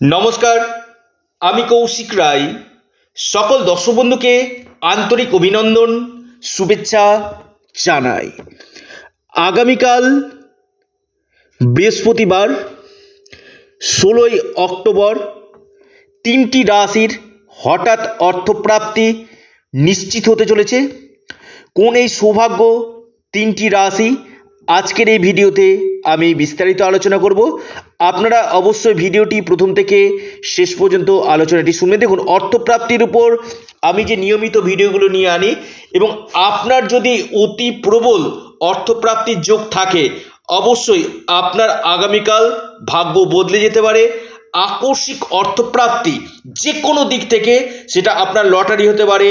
নমস্কার, আমি কৌশিক রায়। সকল দর্শক বন্ধুকে আন্তরিক অভিনন্দন, শুভেচ্ছা জানাই। আগামীকাল বৃহস্পতিবার, ষোলোই অক্টোবর, তিনটি রাশির হঠাৎ অর্থপ্রাপ্তি নিশ্চিত হতে চলেছে। কোন এই সৌভাগ্য তিনটি রাশি আজকের এই ভিডিওতে আমি বিস্তারিত আলোচনা করব। আপনারা অবশ্যই ভিডিওটি প্রথম থেকে শেষ পর্যন্ত আলোচনাটি শুনে দেখুন, অর্থপ্রাপ্তির উপর আমি যে নিয়মিত ভিডিওগুলো নিয়ে আনি এবং আপনার যদি অতি প্রবল অর্থপ্রাপ্তির যোগ থাকে, অবশ্যই আপনার আগামীকাল ভাগ্য বদলে যেতে পারে। আকস্মিক অর্থপ্রাপ্তি যে কোনো দিক থেকে সেটা আপনার লটারি হতে পারে,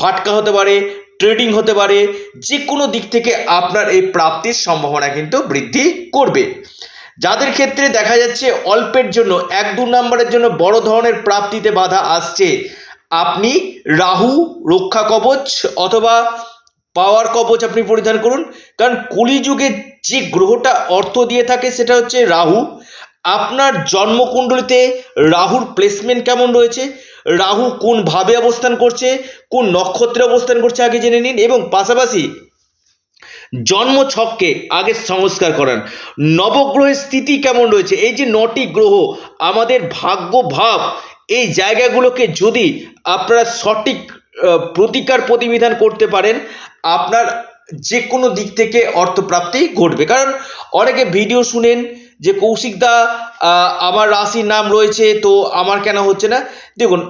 ফাটকা হতে পারে ট্রেডিং হতে পারে যে কোনো দিক থেকে আপনার এই প্রাপ্তির সম্ভাবনা কিন্তু বৃদ্ধি করবে। যাদের ক্ষেত্রে দেখা যাচ্ছে অল্পের জন্য, এক দু নম্বরের জন্য বড় ধরনের প্রাপ্তিতে বাধা আসছে, আপনি রাহু, রক্ষা কবচ অথবা পাওয়ার কবচ আপনি পরিধান করুন। কারণ কলিযুগে যে গ্রহটা অর্থ দিয়ে থাকে সেটা হচ্ছে রাহু। আপনার জন্মকুণ্ডলিতে রাহুর প্লেসমেন্ট কেমন রয়েছে? রাহু কোন ভাবে অবস্থান করছে, কোন নক্ষত্রে অবস্থান করছে আগে জেনে নিন এবং পাশাপাশি জন্ম ছককে আগে সংস্কার করান। নবগ্রহের স্থিতি কেমন রয়েছে? এই যে নটি গ্রহ, আমাদের ভাগ্য ভাব, এই জায়গাগুলোকে যদি আপনারা সঠিক প্রতিকার প্রতিবিধান করতে পারেন, আপনার যে কোনো দিক থেকে অর্থপ্রাপ্তি ঘটবে। কারণ অনেকে ভিডিও শুনেন যে কৌশিকদা আমার রাশির নাম রয়েছে, তো আমার কেন হচ্ছে না? দেখুন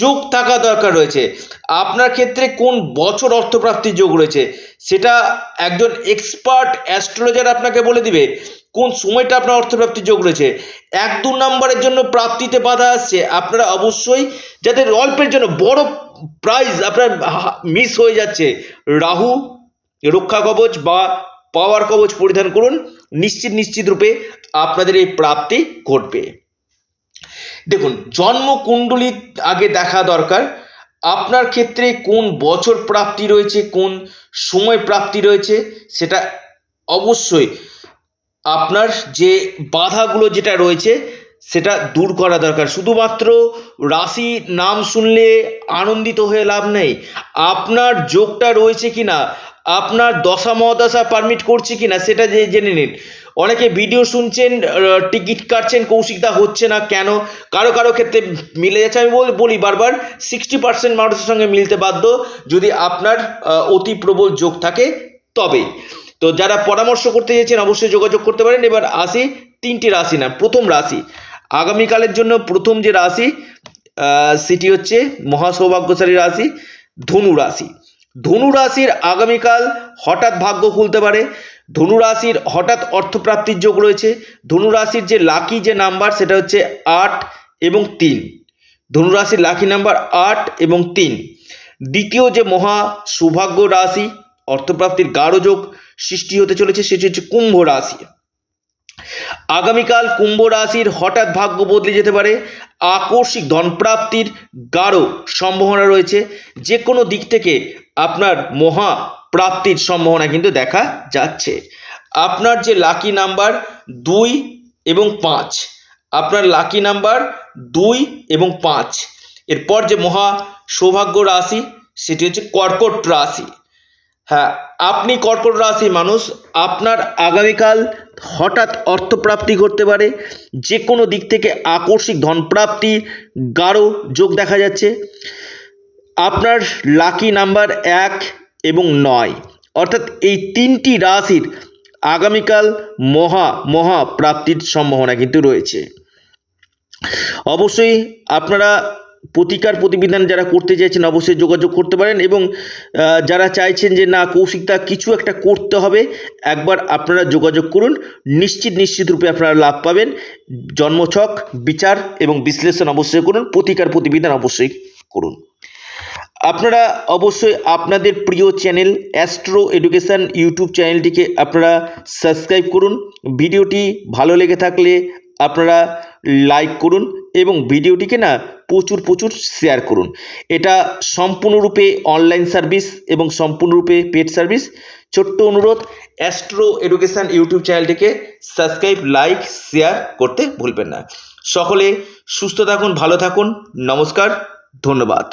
যোগ থাকা দরকার রয়েছে। আপনার ক্ষেত্রে কোন বছর অর্থপ্রাপ্তির যোগ রয়েছে, সেটা একজন এক্সপার্ট অ্যাস্ট্রোলজার আপনাকে বলে দিবে, কোন সময়টা আপনার অর্থপ্রাপ্তির যোগ রয়েছে। এক দু নম্বরের জন্য প্রাপ্তিতে বাধা আসছে, আপনারা অবশ্যই যাদের অল্পের জন্য বড় প্রাইজ আপনার মিস হয়ে যাচ্ছে, রাহু, রক্ষা কবচ বা পাওয়ার কবচ পরিধান করুন। নিশ্চিত নিশ্চিত রূপে আপনাদের এই প্রাপ্তি ঘটবে। দেখুন জন্ম কুণ্ডলী আগে দেখা দরকার। আপনার ক্ষেত্রে কোন বছর প্রাপ্তি রয়েছে, কোন সময় প্রাপ্তি রয়েছে, সেটা অবশ্যই আপনার যে বাধাগুলো যেটা রয়েছে, সেটা দূর করা দরকার। শুধুমাত্র রাশি নাম শুনলে আনন্দিত হয়ে লাভ নেই। আপনার যোগটা রয়েছে কি না আপনার দশা মহাদশা পারমিট করছে কি না সেটা যে জেনে নিন। অনেকে ভিডিও শুনছেন টিকিট কাটছেন কৌশিকদা হচ্ছে না কেন? কারও কারও ক্ষেত্রে মিলে যাচ্ছে, আমি বল- বারবার সিক্সটি পার্সেন্ট মানুষের সঙ্গে মিলতে বাধ্য। যদি আপনার অতি প্রবল যোগ থাকে তবেই তো যারা পরামর্শ করতে চেয়েছেন, অবশ্যই যোগাযোগ করতে পারেন। এবার আসি তিনটি রাশি না, প্রথম রাশি। আগামীকালের জন্য প্রথম যে রাশি সেটি হচ্ছে মহাসৌভাগ্যশালী রাশি, ধনু রাশি। ধনু রাশির আগামীকাল হঠাৎ ভাগ্য খুলতে পারে। ধনু রাশির হঠাৎ অর্থপ্রাপ্তির যোগ রয়েছে। ধনু রাশির যে লাকি যে নাম্বার সেটা হচ্ছে আট এবং তিন। ধনু রাশির লাকি নাম্বার আট এবং তিন। দ্বিতীয় যে মহা সৌভাগ্য রাশি, অর্থপ্রাপ্তির গাঢ় যোগ সৃষ্টি হতে চলেছে, সেটি হচ্ছে কুম্ভ রাশি। আগামীকাল কুম্ভ রাশির হঠাৎ ভাগ্য বদলে যেতে পারে। আকস্মিক ধনপ্রাপ্তির গাঢ় সম্ভাবনা রয়েছে। যে কোনো দিক থেকে আপনার মহা প্রাপ্তির সম্ভাবনা কিন্তু দেখা যাচ্ছে। আপনার যে লাকি নাম্বার দুই এবং পাঁচ, আপনার লাকি নাম্বার দুই এবং পাঁচ, এরপর যে মহা সৌভাগ্য রাশি, সেটি হচ্ছে কর্কট রাশি। হ্যাঁ আপনি কর্কট রাশি মানুষ, আপনার আগামীকাল হঠাৎ অর্থপ্রাপ্তি করতে পারে যে কোনো দিক থেকে আকস্মিক ধনপ্রাপ্তি, গাঢ় যোগ দেখা যাচ্ছে। আপনার লাকি নাম্বার এক এবং নয়। অর্থাৎ এই তিনটি রাশির আগামীকাল মহা মহা প্রাপ্তির সম্ভাবনা কিন্তু রয়েছে। অবশ্যই আপনারা প্রতিকার প্রতিবিধান যারা করতে চাইছেন অবশ্যই যোগাযোগ করতে পারেন এবং যারা চাইছেন যে না কৌশিকতা কিছু একটা করতে হবে, একবার আপনারা যোগাযোগ করুন। নিশ্চিত নিশ্চিত রূপে আপনারা লাভ পাবেন। জন্মছক, বিচার এবং বিশ্লেষণ অবশ্যই করুন। প্রতিকার প্রতিবিধান অবশ্যই করুন। আপনারা অবশ্যই আপনাদের প্রিয় চ্যানেল অ্যাস্ট্রো এডুকেশান ইউটিউব চ্যানেলটিকে আপনারা সাবস্ক্রাইব করুন। ভিডিওটি ভালো লেগে থাকলে আপনারা লাইক করুন এবং ভিডিওটিকে না প্রচুর প্রচুর শেয়ার করুন। এটা সম্পূর্ণরূপে অনলাইন সার্ভিস এবং সম্পূর্ণরূপে পেড সার্ভিস। ছোট্ট অনুরোধ, অ্যাস্ট্রো এডুকেশন ইউটিউব চ্যানেলটিকে সাবস্ক্রাইব, লাইক, শেয়ার করতে ভুলবেন না। সকলে সুস্থ থাকুন, ভালো থাকুন। নমস্কার, ধন্যবাদ।